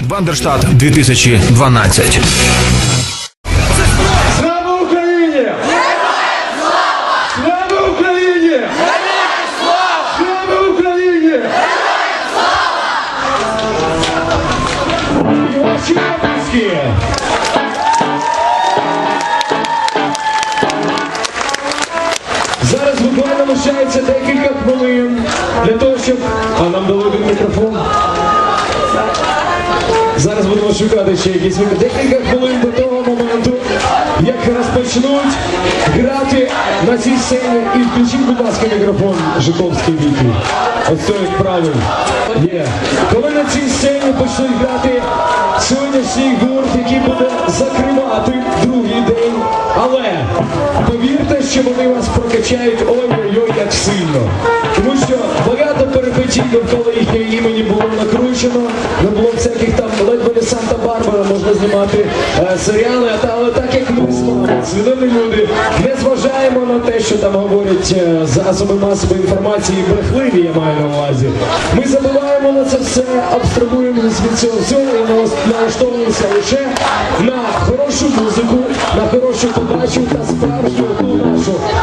Бандерштат 2012. Слава Україні! Слава Україні! Слава Україні! Зараз буквально лишається декілька хвилин для того, щоб... А нам дали один мікрофон. Зараз будемо шукати ще якісь. Декілька хвилин до того моменту, як розпочнуть грати на цій сцені. І включіть, будь ласка, мікрофон Жиковський віки. Ось той правильно. Є. Коли на цій сцені почнуть грати сьогоднішній гурт, який буде закривати другий день. Але повірте, що вони вас прокачають ой-ой-ой як сильно. Тому що перипетій довкола їхнього імені було накручено, не було всяких там ледве не Санта-Барбара можна знімати е, серіали, але так як ми з вами, свідомі люди, не зважаємо на те, що там говорять е, засоби масової інформації, брехливі я маю на увазі. Ми забуваємо на це все, абстрагуємося від цього всього і налаштовуємося лише на хорошу музику, на хорошу подачу та справжню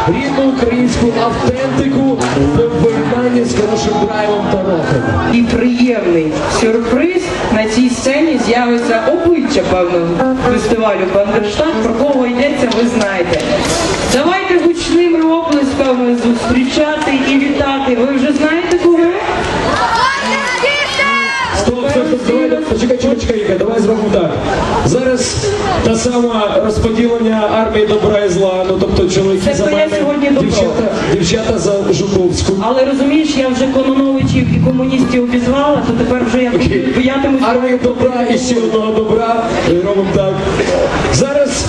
рідну українську автентику в поєднанні з хорошим драйвом та роком. І приємний сюрприз на цій сцені з'явиться обличчя певного фестивалю Бандерштат. Про кого йдеться, ви знаєте. Давайте гучними оплесками зустрічати і вітати. Ви вже знаєте кого? Стоп, стоп, стоп, давай, почекай, чекай, чекай, давай зробимо так. Зараз та сама розподілення армії добра і зла, ну тобто чоловіки за мене, дівчата, дівчата за Жуковську. Але розумієш, я вже Кононовичів і комуністів обізвала, то тепер вже я боятимусь. Армію добра і ще одного добра. І Робимо так. Зараз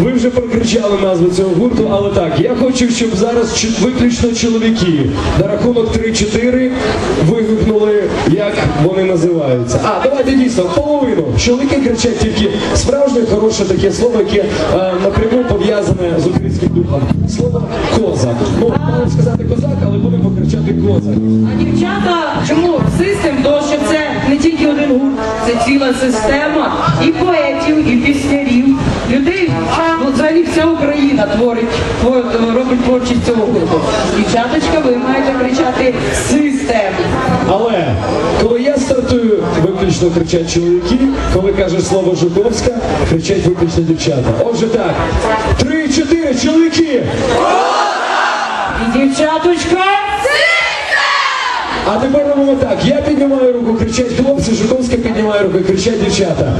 ви вже прокричали назву цього гурту, але так, я хочу, щоб зараз виключно чоловіки на рахунок 3-4 вигукнули, як вони називаються. А, давайте дійсно, половину. Чоловіки кричать тільки справжнє хороше таке слово, яке е, напряму пов'язане з українським духом. Слово козак. Ну, мало сказати козак, але будемо кричати козак. А дівчата, чому систем? Ціла система і поетів, і піснярів, людей. Ну, взагалі вся Україна творить, робить творчість цього гурту. Дівчаточка, ви маєте кричати систем. Але коли я стартую, виключно кричать чоловіки, коли каже слово Жуковська, кричать виключно дівчата. Отже так, три-чотири чоловіки. І дівчаточка. А тепер робимо так. Я піднімаю руку, кричать хлопці, Жуковська піднімає руку, кричать дівчата.